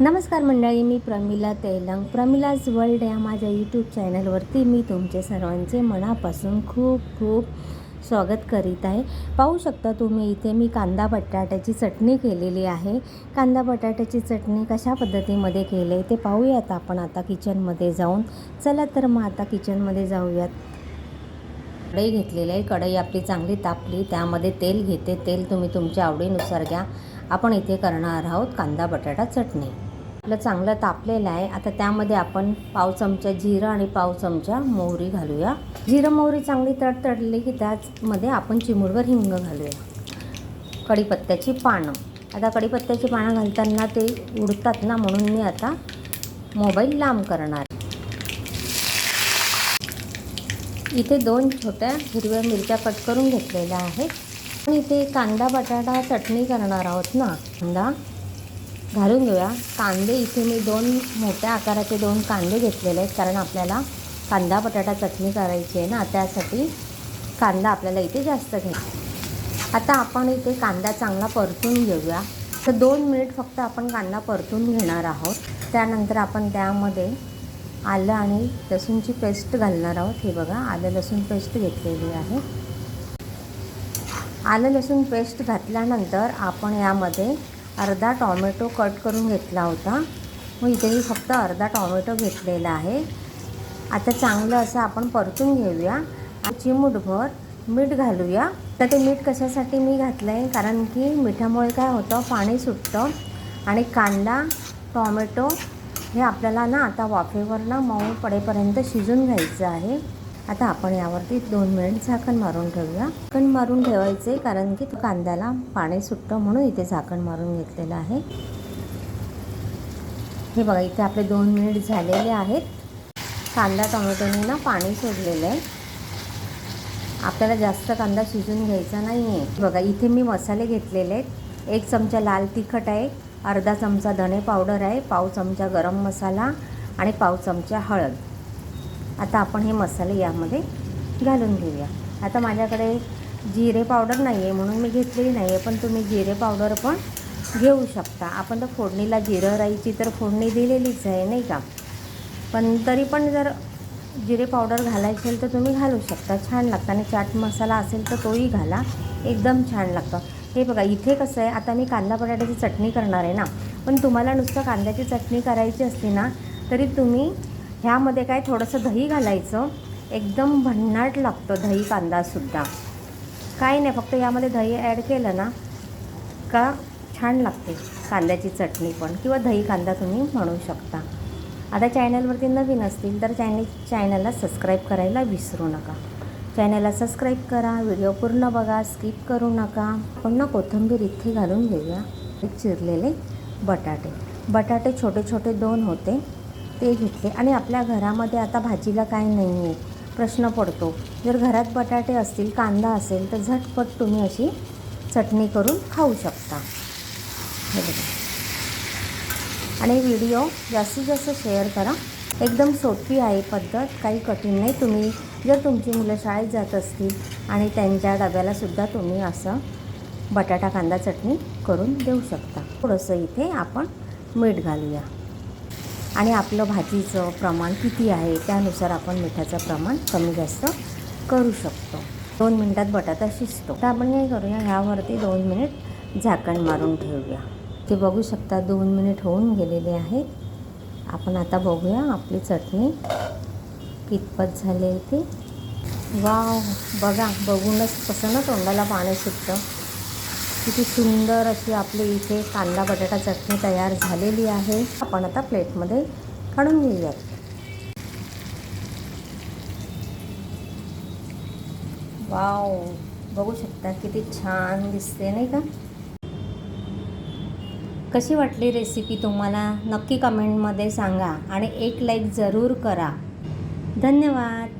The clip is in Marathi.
नमस्कार मंडळी मी प्रमिला तेलंग. प्रमिलाज वर्ल्ड या माझ्या यूट्यूब चॅनलवरती मी तुमचे सर्वांचे मनापासून खूप खूप स्वागत करीत आहे. पाहू शकता तुम्ही इथे मी कांदा बटाट्याची चटणी केलेली आहे. कांदा बटाट्याची चटणी कशा पद्धतीमध्ये केले आहे ते पाहूयात आपण आता किचनमध्ये जाऊन. चला तर मग आता किचनमध्ये जाऊयात. कढई घेतलेली आहे. कढई आपली चांगली तापली त्यामध्ये तेल घेते. तेल तुम्ही तुमच्या आवडीनुसार घ्या. आपण इथे करणार आहोत कांदा बटाटा चटणी. आपलं चांगलं तापलेलं आहे. आता त्यामध्ये आपण पाव चमचा जिरं आणि पाव चमचा मोहरी घालूया. जिरं मोहरी चांगली तडतडली की त्याचमध्ये आपण चिमूडवर हिंग घालूया. कढीपत्त्याची पानं. आता कढीपत्त्याची पानं घालताना ते उडतात ना म्हणून मी आता मोबाईल लांब करणार इथे दोन छोट्या हिरव्या मिरच्या कट करून घेतलेल्या आहेत. आणि इथे कांदा बटाटा चटणी करणार आहोत ना. कांदा घालून घेऊया. कांदे इथे मी दोन मोठ्या आकाराचे दोन कांदे घेतलेले आहेत. कारण आपल्याला कांदा बटाटा चटणी करायची आहे ना त्यासाठी कांदा आपल्याला इथे जास्त घ्यायचा आता आपण इथे कांदा चांगला परतून घेऊया. तर दोन मिनिट फक्त आपण कांदा परतून घेणार आहोत. त्यानंतर आपण त्यामध्ये आलं आणि लसूणची पेस्ट घालणार आहोत. हे बघा आलं लसूण पेस्ट घेतलेली आहे. आलं लसूण पेस्ट घातल्यानंतर आपण यामध्ये अर्धा टॉमॅटो कट करून घेतला होता. मग इथे मी फक्त अर्धा टॉमॅटो घेतलेला आहे. आता चांगलं असं आपण परतून घेऊया. आणि चिमूटभर मीठ घालूया. तर ते मीठ कशासाठी मी घातलं आहे कारण की मिठामुळे काय होतं? पाणी सुटतं. आणि कांदा टॉमॅटो हे आपल्याला ना आता वाफेवर ना मऊ पडेपर्यंत शिजून घ्यायचं आहे. आता आपण यावरती दोन मिनिट झाकण मारून ठेवूया. झाकण मारून ठेवायचे कारण की तो कांद्याला पाणी सुटतं म्हणून इथे झाकण मारून घेतलेलं आहे. हे बघा इथे आपले दोन मिनिट झालेले आहेत. कांदा टोमॅटोने ना पाणी सोडलेलं आहे. आपल्याला जास्त कांदा शिजून घ्यायचा नाही आहे बघा इथे मी मसाले घेतलेले आहेत. एक चमचा लाल तिखट आहे अर्धा चमचा धणे पावडर आहे पाव चमचा गरम मसाला आणि पाव चमचा हळद. आता आपण हे मसाले यामध्ये घालून घेऊया. आता माझ्याकडे जिरे पावडर नाही आहे म्हणून मी घेतलेली नाही आहे पण तुम्ही जिरे पावडर पण घेऊ शकता. आपण तर फोडणीला जिरं राईची तर फोडणी दिलेलीच आहे नाही का? पण तरी पण जर जिरे पावडर घालायची असेल तर तुम्ही घालू शकता. छान लागतं आणि चाट मसाला असेल तर तोही घाला. एकदम छान लागतं. हे बघा इथे कसं आहे आता मी कांदा बटाट्याची चटणी करणार आहे ना पण तुम्हाला नुसतं कांद्याची चटणी करायची असते ना तरी तुम्ही ह्यामध्ये काय थोडंसं दही घालायचं. एकदम भन्नाट लागतं दही कांदासुद्धा काही नाही फक्त यामध्ये दही ॲड केलं ना का छान लागते. कांद्याची चटणी पण किंवा दही कांदा तुम्ही म्हणू शकता. आता चॅनलवरती नवीन असतील तर चॅनल चॅनलला सबस्क्राईब करायला विसरू नका. चॅनलला सबस्क्राईब करा व्हिडिओ पूर्ण बघा स्किप करू नका. पण ना कोथिंबीर इथे घालून घेऊया. एक चिरलेले बटाटे. बटाटे छोटे छोटे दोन होते. ते घेतले. आणि आपल्या घरामध्ये आता भाजीला काय नाही आहे प्रश्न पडतो. जर घरात बटाटे असतील कांदा असेल तर झटपट तुम्ही अशी चटणी करून खाऊ शकता. आणि व्हिडिओ जास्तीत जास्त शेअर करा. एकदम सोपी आहे पद्धत. काही कठीण नाही. तुम्ही जर तुमची मुलं शाळेत जात असतील आणि त्यांच्या डब्यालासुद्धा तुम्ही असं बटाटा कांदा चटणी करून देऊ शकता. थोडंसं इथे आपण मीठ घालूया. आणि आपलं भाजीचं प्रमाण किती आहे त्यानुसार आपण मिठाचं प्रमाण कमी जास्त करू शकतो. दोन मिनटात बटाटा शिजतो. तर आपण काय करूया ह्यावरती दोन मिनिट झाकण मारून ठेवूया. ते बघू शकता दोन मिनिट होऊन गेलेले आहेत. आपण आता बघूया आपली चटणी कितपत झाली आहे ती. वाव बघा बघूनच कसं ना तोंडाला पाणी सुटतं. किती सुंदर अशी आपली इथे कांदा बटाटा चटणी तयार झालेली आहे. आपण आता प्लेटमध्ये काढून घेऊयात. वाव बघू शकता किती छान दिसते नाही का? कशी वाटली रेसिपी तुम्हाला? नक्की कमेंटमध्ये सांगा आणि एक लाईक जरूर करा. धन्यवाद.